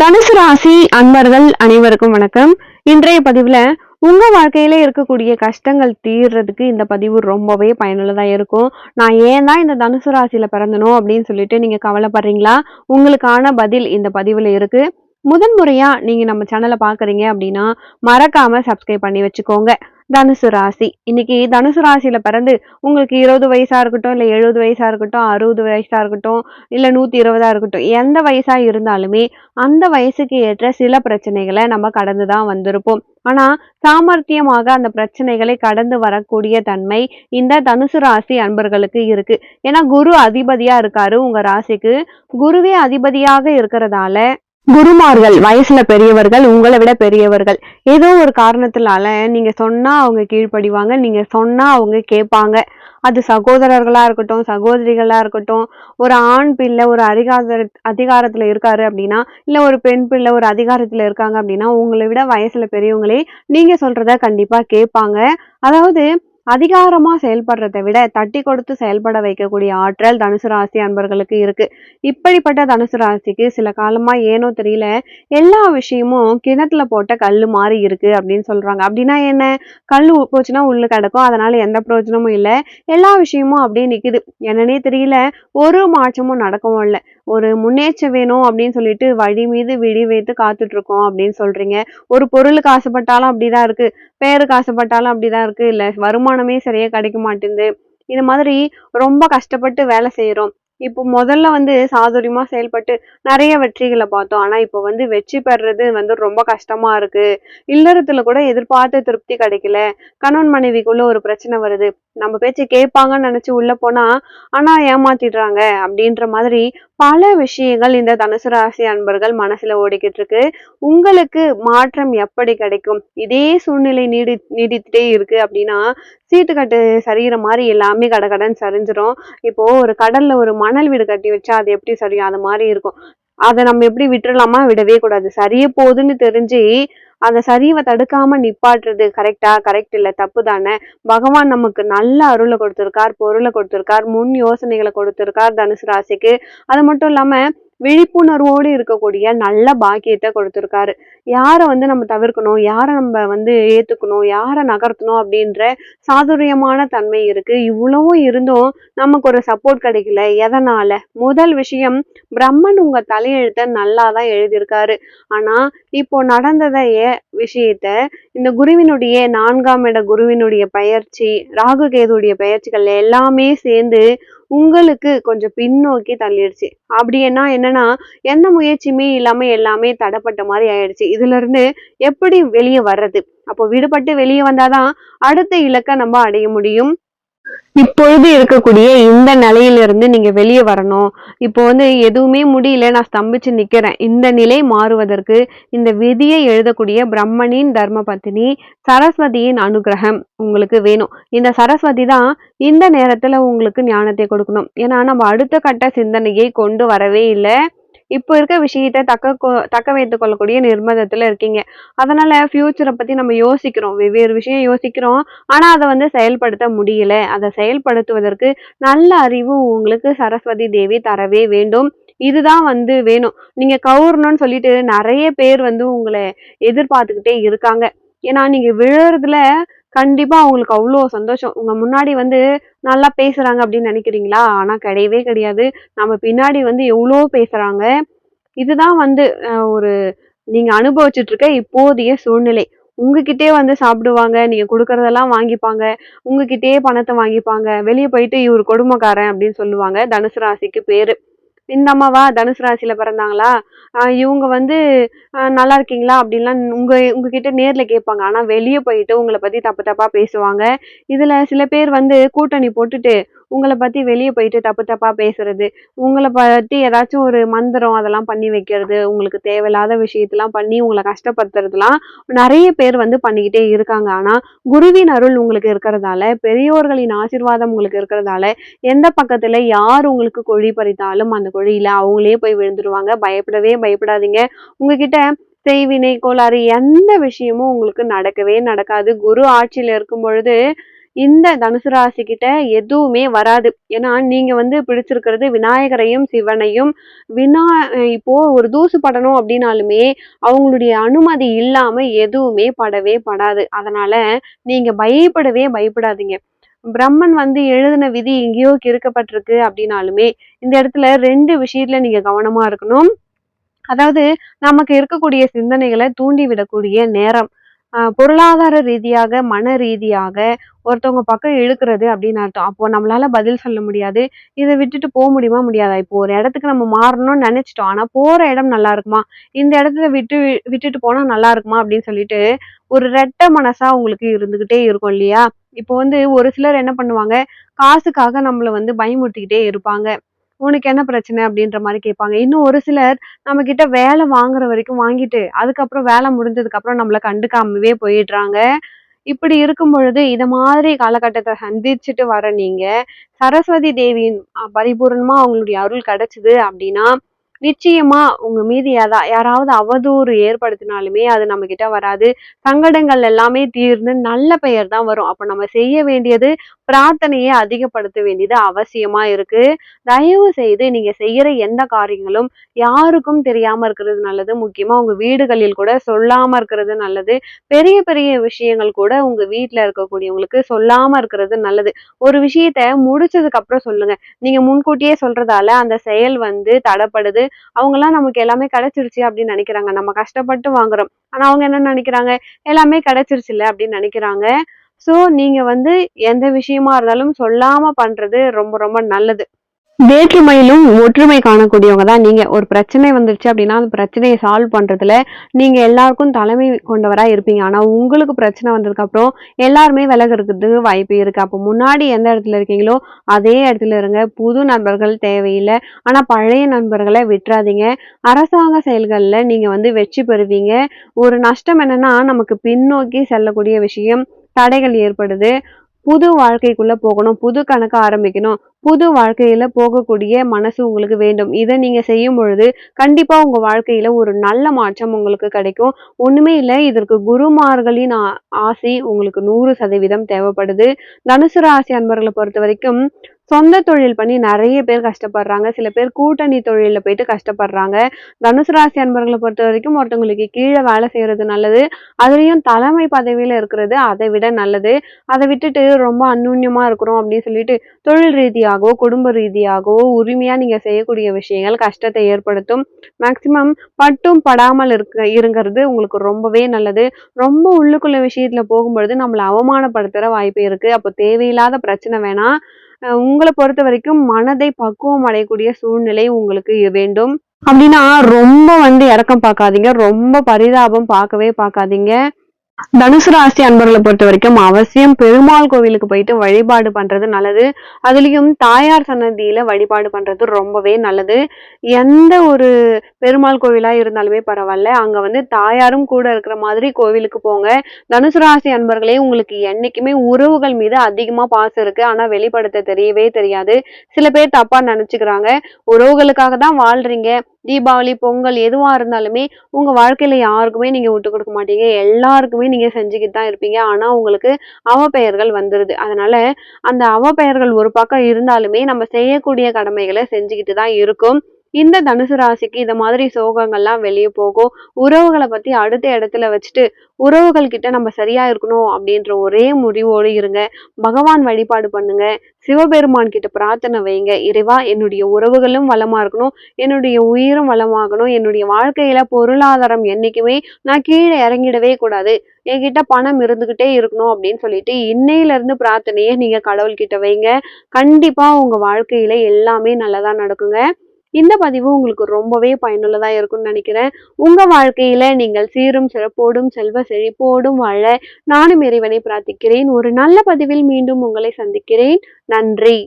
தனுசு ராசி அன்பர்கள் அனைவருக்கும் வணக்கம். இன்றைய பதிவுல உங்க வாழ்க்கையில இருக்கக்கூடிய கஷ்டங்கள் தீர்றதுக்கு இந்த பதிவு ரொம்பவே பயனுள்ளதா இருக்கும். நான் ஏன் தான் இந்த தனுசு ராசியில பிறந்தனும் அப்படின்னு சொல்லிட்டு நீங்க கவலைப்படுறீங்களா? உங்களுக்கான பதில் இந்த பதிவுல இருக்கு. முதன்முறையா நீங்க நம்ம சேனலை பாக்குறீங்க அப்படின்னா மறக்காம சப்ஸ்கிரைப் பண்ணி வச்சுக்கோங்க. தனுசு ராசி. இன்னைக்கு தனுசு ராசியில பிறந்து உங்களுக்கு இருபது வயசா இருக்கட்டும் இல்ல எழுபது வயசா இருக்கட்டும் அறுபது வயசா இருக்கட்டும் இல்ல நூத்தி இருபதா இருக்கட்டும் எந்த வயசா இருந்தாலுமே அந்த வயசுக்கு ஏற்ற சில பிரச்சனைகளை நம்ம கடந்து தான் வந்திருப்போம். ஆனா சாமர்த்தியமாக அந்த பிரச்சனைகளை கடந்து வரக்கூடிய தன்மை இந்த தனுசு ராசி அன்பர்களுக்கு இருக்கு. ஏன்னா குரு அதிபதியா இருக்காரு. உங்க ராசிக்கு குருவே அதிபதியாக இருக்கிறதால குருமார்கள் வயசுல பெரியவர்கள் உங்களை விட பெரியவர்கள். ஏதோ ஒரு காரணத்தினால நீங்க சொன்னா அவங்க கீழ்ப்படிவாங்க நீங்க சொன்னா அவங்க கேட்பாங்க. அது சகோதரர்களா இருக்கட்டும் சகோதரிகளா இருக்கட்டும் ஒரு ஆண் பிள்ளை ஒரு அதிகார அதிகாரத்துல இருக்காரு அப்படின்னா இல்ல ஒரு பெண் பிள்ளை ஒரு அதிகாரத்துல இருக்காங்க அப்படின்னா உங்களை விட வயசுல பெரியவங்களே நீங்க சொல்றத கண்டிப்பா கேட்பாங்க. அதாவது அதிகாரமா செயல்படுறதை விட தட்டி கொடுத்து செயல்பட வைக்கக்கூடிய ஆற்றல் தனுசு ராசி அன்பர்களுக்கு இருக்கு. இப்படிப்பட்ட தனுசு ராசிக்கு சில காலமா ஏனோ தெரியல எல்லா விஷயமும் கிணத்துல போட்ட கல் மாதிரி இருக்கு அப்படின்னு சொல்றாங்க. அப்படின்னா என்ன? கல் போச்சுன்னா உள்ளு கிடக்கும் அதனால எந்த பிரயோஜனமும் இல்லை. எல்லா விஷயமும் அப்படியே நிக்குது. என்னன்னே தெரியல ஒரு மாற்றமும் நடக்கவும் இல்லை. ஒரு முன்னேற்றம் வேணும் அப்படின்னு சொல்லிட்டு வழி மீது விழி வைத்து காத்துட்டு இருக்கோம் அப்படின்னு சொல்றீங்க. ஒரு பொருளுக்கு ஆசைப்பட்டாலும் அப்படிதான் இருக்கு. பேருக்கு ஆசைப்பட்டாலும் அப்படிதான் இருக்கு. இல்ல வருமானமே சரியா கிடைக்க மாட்டேங்குது. இது மாதிரி ரொம்ப கஷ்டப்பட்டு வேலை செய்யறோம் இப்போ முதல்ல வந்து சாதுரியமா செயல்பட்டு நிறைய வெற்றிகளை பார்த்தோம். ஆனா இப்போ வந்து வெற்றி பெறுறது வந்து ரொம்ப கஷ்டமா இருக்கு. இல்லறத்துல கூட எதிர்பார்த்த திருப்தி கிடைக்கல. கணவன் மனைவிக்குள்ள ஒரு பிரச்சனை வருது. நம்ம பேச்சு கேட்பாங்கன்னு நினைச்சு உள்ள போனா ஆனா ஏமாத்திடுறாங்க அப்படின்ற மாதிரி பல விஷயங்கள் இந்த தனுசு ராசி அன்பர்கள் மனசுல ஓடிக்கிட்டு இருக்கு. உங்களுக்கு மாற்றம் எப்படி கிடைக்கும்? இதே சூழ்நிலை நீடி நீடித்துட்டே இருக்கு அப்படின்னா சீட்டுக்கட்டு சரிகிற மாதிரி எல்லாமே கடகடன்னு சரிஞ்சிரும். இப்போ ஒரு கடல்ல ஒரு மணல் வீடு கட்டி வச்சா அது எப்படி சரியும்? அது மாதிரி இருக்கும். அதை நம்ம எப்படி விட்டுடலாமா விடவே கூடாது. சரிய போகுதுன்னு தெரிஞ்சு அந்த சரிவை தடுக்காம நிப்பாட்டுறது கரெக்டா கரெக்ட் இல்லை. தப்பு தானே? பகவான் நமக்கு நல்ல அருளை கொடுத்துருக்கார் பொருளை கொடுத்துருக்கார் முன் யோசனைகளை கொடுத்துருக்கார் தனுசு ராசிக்கு. அது மட்டும் இல்லாம விழிப்புணர்வோடு இருக்கக்கூடிய நல்ல பாக்கியத்தை கொடுத்துருக்காரு. யாரை வந்து நம்ம தவிர்க்கணும்? யாரை நம்ம வந்து ஏற்றுக்கணும் யாரை நகர்த்தணும்? அப்படின்ற சாதுரியமான தன்மை இருக்கு. இவ்வளவும் இருந்தும் நமக்கு ஒரு சப்போர்ட் கிடைக்கல. எதனால? முதல் விஷயம் பிரம்மன் உங்க தலையெழுத்த நல்லா தான் எழுதியிருக்காரு. ஆனா இப்போ நடந்ததைய விஷயத்த இந்த குருவினுடைய நான்காம் இட குருவினுடைய பயிற்சி ராகு கேதுடைய பயிற்சிகள் எல்லாமே சேர்ந்து உங்களுக்கு கொஞ்சம் பின்னோக்கி தள்ளிடுச்சு. அப்படின்னா என்னன்னா எந்த முயற்சியுமே இல்லாம எல்லாமே தடப்பட்ட மாதிரி ஆயிடுச்சு. இதுல இருந்து எப்படி வெளியே வர்றது? அப்போ விடுபட்டு வெளியே வந்தாதான் அடுத்த இலக்கை நம்ம அடைய முடியும். இப்பொழுது இருக்கக்கூடிய இந்த நிலையிலிருந்து நீங்க வெளியே வரணும். இப்போ வந்து எதுவுமே முடியல நான் ஸ்தம்பிச்சு நிக்கிறேன். இந்த நிலை மாறுவதற்கு இந்த விதியை எழுதக்கூடிய பிரம்மனின் தர்ம பத்தினி சரஸ்வதியின் அனுகிரகம் உங்களுக்கு வேணும். இந்த சரஸ்வதி தான் இந்த நேரத்துல உங்களுக்கு ஞானத்தை கொடுக்கணும். ஏன்னா நம்ம அடுத்த கட்ட சிந்தனையை கொண்டு வரவே இல்லை. இப்போ இருக்க விஷயத்த தக்க தக்க வைத்துக் கொள்ளக்கூடிய நிர்பந்தத்துல இருக்கீங்க. அதனால ஃபியூச்சரை பத்தி நம்ம யோசிக்கிறோம். வெவ்வேறு விஷயம் யோசிக்கிறோம். ஆனா அதை வந்து செயல்படுத்த முடியல. அதை செயல்படுத்துவதற்கு நல்ல அறிவு உங்களுக்கு சரஸ்வதி தேவி தரவே வேண்டும். இதுதான் வந்து வேணும். நீங்க கவுரணும்னு சொல்லிட்டு நிறைய பேர் வந்து உங்களை எதிர்பார்த்துக்கிட்டே இருக்காங்க. ஏன்னா நீங்க விழுறதுல கண்டிப்பா அவங்களுக்கு அவ்வளோ சந்தோஷம். உங்க முன்னாடி வந்து நல்லா பேசுறாங்க அப்படின்னு நினைக்கிறீங்களா? ஆனா கிடையவே கிடையாது. நம்ம பின்னாடி வந்து எவ்வளோ பேசுறாங்க? இதுதான் வந்து ஒரு நீங்க அனுபவிச்சுட்டு இருக்க இப்போதைய சூழ்நிலை. உங்ககிட்டே வந்து சாப்பிடுவாங்க நீங்க கொடுக்கறதெல்லாம் வாங்கிப்பாங்க உங்ககிட்டயே பணத்தை வாங்கிப்பாங்க. வெளியே போயிட்டு இவர் கொடுமைக்காரன் அப்படின்னு சொல்லுவாங்க. தனுசு ராசிக்கு பேரு. இந்த அம்மாவா தனுசு ராசியில பிறந்தாங்களா? இவங்க வந்து நல்லா இருக்கீங்களா? அப்படின்லாம் உங்க உங்ககிட்ட நேர்ல கேட்பாங்க. ஆனா வெளியே போயிட்டு உங்களை பத்தி தப்பு தப்பா பேசுவாங்க. இதுல சில பேர் வந்து கூட்டணி போட்டுட்டு உங்களை பற்றி வெளியே போயிட்டு தப்பு தப்பாக பேசுறது உங்களை பற்றி ஏதாச்சும் ஒரு மந்திரம் அதெல்லாம் பண்ணி வைக்கிறது உங்களுக்கு தேவையில்லாத விஷயத்தெல்லாம் பண்ணி உங்களை கஷ்டப்படுத்துறதுலாம் நிறைய பேர் வந்து பண்ணிக்கிட்டே இருக்காங்க. ஆனால் குருவின் அருள் உங்களுக்கு இருக்கிறதால பெரியோர்களின் ஆசிர்வாதம் உங்களுக்கு இருக்கிறதால எந்த பக்கத்தில் யார் உங்களுக்கு கொழி பறித்தாலும் அந்த கொழியில அவங்களே போய் விழுந்துருவாங்க. பயப்படவே பயப்படாதீங்க. உங்ககிட்ட செய்வினை கோளாறு எந்த விஷயமும் உங்களுக்கு நடக்கவே நடக்காது. குரு ஆட்சியில் இருக்கும் பொழுது இந்த தனுசு ராசி கிட்ட எதுவுமே வராது. ஏன்னா நீங்க வந்து பிடிச்சிருக்கிறது விநாயகரையும் சிவனையும் வினா இப்போ ஒரு தூசு படணும் அப்படின்னாலுமே அவங்களுடைய அனுமதி இல்லாம எதுவுமே படவே படாது. அதனால நீங்க பயப்படவே பயப்படாதீங்க. பிரம்மன் வந்து எழுதின விதி எங்கேயோ கிறுக்கப்பட்டிருக்கு அப்படின்னாலுமே இந்த இடத்துல ரெண்டு விஷயத்துல நீங்க கவனமா இருக்கணும். அதாவது நமக்கு இருக்கக்கூடிய சிந்தனைகளை தூண்டி விடக்கூடிய நேரம். பொருளாதார ரீதியாக மன ரீதியாக ஒருத்தவங்க பக்கம் இழுக்கிறது அப்படின்னு அர்த்தம். அப்போ நம்மளால பதில் சொல்ல முடியாது. இதை விட்டுட்டு போக முடியுமா? முடியாதா? இப்போ ஒரு இடத்துக்கு நம்ம மாறணும்னு நினைச்சிட்டோம். ஆனா போற இடம் நல்லா இருக்குமா? இந்த இடத்துல விட்டு விட்டுட்டு போனா நல்லா இருக்குமா? அப்படின்னு சொல்லிட்டு ஒரு ரெட்டை மனசா உங்களுக்கு இருந்துகிட்டே இருக்கும் இல்லையா? இப்போ வந்து ஒரு சிலர் என்ன பண்ணுவாங்க? காசுக்காக நம்மள வந்து பயமுறுத்திக்கிட்டே இருப்பாங்க. உனக்கு என்ன பிரச்சனை அப்படின்ற மாதிரி கேட்பாங்க. இன்னும் ஒரு சிலர் நம்ம கிட்ட வேலை வாங்குற வரைக்கும் வாங்கிட்டு அதுக்கப்புறம் வேலை முடிஞ்சதுக்கு அப்புறம் நம்மளை கண்டுக்காமவே போயிடுறாங்க. இப்படி இருக்கும் பொழுது இத மாதிரி காலகட்டத்தை சந்திச்சுட்டு வர நீங்க சரஸ்வதி தேவியின் பரிபூர்ணமா அவங்களுடைய அருள் கிடைச்சது அப்படின்னா நிச்சயமா உங்க மீது யாரா யாராவது அவதூறு ஏற்படுத்தினாலுமே அது நம்ம கிட்ட வராது. சங்கடங்கள் எல்லாமே தீர்ந்து நல்ல பெயர் தான் வரும். அப்ப நம்ம செய்ய வேண்டியது பிரார்த்தனையை அதிகப்படுத்த வேண்டியது அவசியமா இருக்கு. தயவு செய்து நீங்க செய்யற எந்த காரியங்களும் யாருக்கும் தெரியாம இருக்கிறது நல்லது. முக்கியமா உங்க வீடுகளில் கூட சொல்லாம இருக்கிறது நல்லது. பெரிய பெரிய விஷயங்கள் கூட உங்க வீட்டுல இருக்கக்கூடியவங்களுக்கு சொல்லாம இருக்கிறது நல்லது. ஒரு விஷயத்த முடிச்சதுக்கு அப்புறம் சொல்லுங்க. நீங்க முன்கூட்டியே சொல்றதால அந்த செயல் வந்து தடப்படுது. அவங்க எல்லாம் நமக்கு எல்லாமே கிடைச்சிருச்சு அப்படின்னு நினைக்கிறாங்க. நம்ம கஷ்டப்பட்டு வாங்குறோம். ஆனா அவங்க என்ன நினைக்கிறாங்க? எல்லாமே கிடைச்சிருச்சுல்ல அப்படின்னு நினைக்கிறாங்க. ஸோ நீங்கள் வந்து எந்த விஷயமா இருந்தாலும் சொல்லாமல் பண்ணுறது ரொம்ப ரொம்ப நல்லது. வேற்றுமையிலும் ஒற்றுமை காணக்கூடியவங்க தான் நீங்க. ஒரு பிரச்சனை வந்துருச்சு அப்படின்னா அந்த பிரச்சனையை சால்வ் பண்றதுல நீங்க எல்லாருக்கும் தலைமை கொண்டவரா இருப்பீங்க. ஆனா உங்களுக்கு பிரச்சனை வந்ததுக்கு அப்புறம் எல்லாருமே விலகிறதுக்கு வாய்ப்பு இருக்கு. அப்போ முன்னாடி எந்த இடத்துல இருக்கீங்களோ அதே இடத்துல இருங்க. புது நண்பர்கள் தேவையில்லை. ஆனா பழைய நண்பர்களை விட்டுறாதீங்க. அரசாங்க செயல்களில் நீங்க வந்து வெற்றி பெறுவீங்க. ஒரு நஷ்டம் என்னன்னா நமக்கு பின்னோக்கி செல்லக்கூடிய விஷயம் தடைகள் ஏற்படுது. புது வாழ்க்கைக்குள்ள போகணும் புது கணக்கு ஆரம்பிக்கணும். புது வாழ்க்கையில போகக்கூடிய மனசு உங்களுக்கு வேண்டும். இதை நீங்க செய்யும் பொழுது கண்டிப்பா உங்க வாழ்க்கையில ஒரு நல்ல மாற்றம் உங்களுக்கு கிடைக்கும். ஒண்ணுமே இல்லை இதற்கு குருமார்களின் ஆ- ஆசி உங்களுக்கு நூறு சதவீதம் தேவைப்படுது. தனுசு ராசி அன்பர்களை பொறுத்த வரைக்கும் சொந்த தொழில் பண்ணி நிறைய பேர் கஷ்டப்படுறாங்க. சில பேர் கூட்டணி தொழிலில் போயிட்டு கஷ்டப்படுறாங்க. தனுசு ராசி அன்பர்களை பொறுத்த வரைக்கும் ஒருத்தவங்களுக்கு கீழே வேலை செய்யறது நல்லது. அதுலேயும் தலைமை பதவியில் இருக்கிறது அதை விட நல்லது. அதை விட்டுட்டு ரொம்ப அந்யூன்யமாக இருக்கிறோம் அப்படின்னு சொல்லிட்டு தொழில் ரீதியாகவோ குடும்ப ரீதியாகவோ உரிமையாக நீங்கள் செய்யக்கூடிய விஷயங்கள் கஷ்டத்தை ஏற்படுத்தும். மேக்சிமம் பட்டும் படாமல் இருக்க இருங்கிறது உங்களுக்கு ரொம்பவே நல்லது. ரொம்ப உள்ளுக்குள்ள விஷயத்தில் போகும்பொழுது நம்மளை அவமானப்படுத்துகிற வாய்ப்பு இருக்குது அப்போ தேவையில்லாத பிரச்சனை வேணாம். உங்களை பொறுத்த வரைக்கும் மனதை பக்குவம் அடையக்கூடிய சூழ்நிலை உங்களுக்கு வேண்டும். அப்படின்னா ரொம்ப வந்து இறக்கம் பார்க்காதீங்க. ரொம்ப பரிதாபம் பார்க்கவே பார்க்காதீங்க. தனுசு ராசி அன்பர்களை பொறுத்த வரைக்கும் அவசியம் பெருமாள் கோவிலுக்கு போயிட்டு வழிபாடு பண்றது நல்லது. அதுலயும் தாயார் சன்னதியில வழிபாடு பண்றது ரொம்பவே நல்லது. எந்த ஒரு பெருமாள் கோவிலா இருந்தாலுமே பரவாயில்ல. அங்க வந்து தாயாரும் கூட இருக்கிற மாதிரி கோவிலுக்கு போங்க. தனுசு ராசி அன்பர்களே உங்களுக்கு என்னைக்குமே உறவுகள் மீது அதிகமா பாசம் இருக்கு. ஆனா வெளிப்படுத்த தெரியவே தெரியாது. சில பேர் தப்பா நினைச்சுக்கிறாங்க. உறவுகளுக்காக தான் வாழ்றீங்க. தீபாவளி பொங்கல் எதுவாக இருந்தாலுமே உங்கள் வாழ்க்கையில் யாருக்குமே நீங்கள் விட்டு கொடுக்க மாட்டீங்க. எல்லாருக்குமே நீங்கள் செஞ்சுக்கிட்டு தான் இருப்பீங்க. ஆனால் உங்களுக்கு அவப்பெயர்கள் வந்துடுது அதனால் அந்த அவப்பெயர்கள் ஒரு பக்கம் இருந்தாலுமே நம்ம செய்யக்கூடிய கடமைகளை செஞ்சுக்கிட்டு தான் இருக்கும். இந்த தனுசு ராசிக்கு இந்த மாதிரி சோகங்கள்லாம் வெளியே போகும். உறவுகளை பத்தி அடுத்த இடத்துல வச்சுட்டு உறவுகள் கிட்ட நம்ம சரியா இருக்கணும் அப்படின்ற ஒரே முடிவோடு இருங்க. பகவான் வழிபாடு பண்ணுங்க. சிவபெருமான் கிட்ட பிரார்த்தனை வைங்க. இறைவா என்னுடைய உறவுகளும் வளமா இருக்கணும். என்னுடைய உயிரும் வளமாகணும். என்னுடைய வாழ்க்கையில பொருளாதாரம் என்னைக்குமே நான் கீழே இறங்கிடவே கூடாது. என்கிட்ட பணம் இருந்துகிட்டே இருக்கணும் அப்படின்னு சொல்லிட்டு இன்னையில இருந்து பிரார்த்தனையை நீங்க கடவுள்கிட்ட வைங்க. கண்டிப்பா உங்க வாழ்க்கையில எல்லாமே நல்லதா நடக்குங்க. இந்த பதிவு உங்களுக்கு ரொம்பவே பயனுள்ளதாக இருக்கும்னு நினைக்கிறேன். உங்கள் வாழ்க்கையில் நீங்கள் சீரும் சிறப்போடும் செல்வ செழிப்போடும் வாழ நானும் இறைவனை பிரார்த்திக்கிறேன். ஒரு நல்ல பதிவில் மீண்டும் உங்களை சந்திக்கிறேன். நன்றி.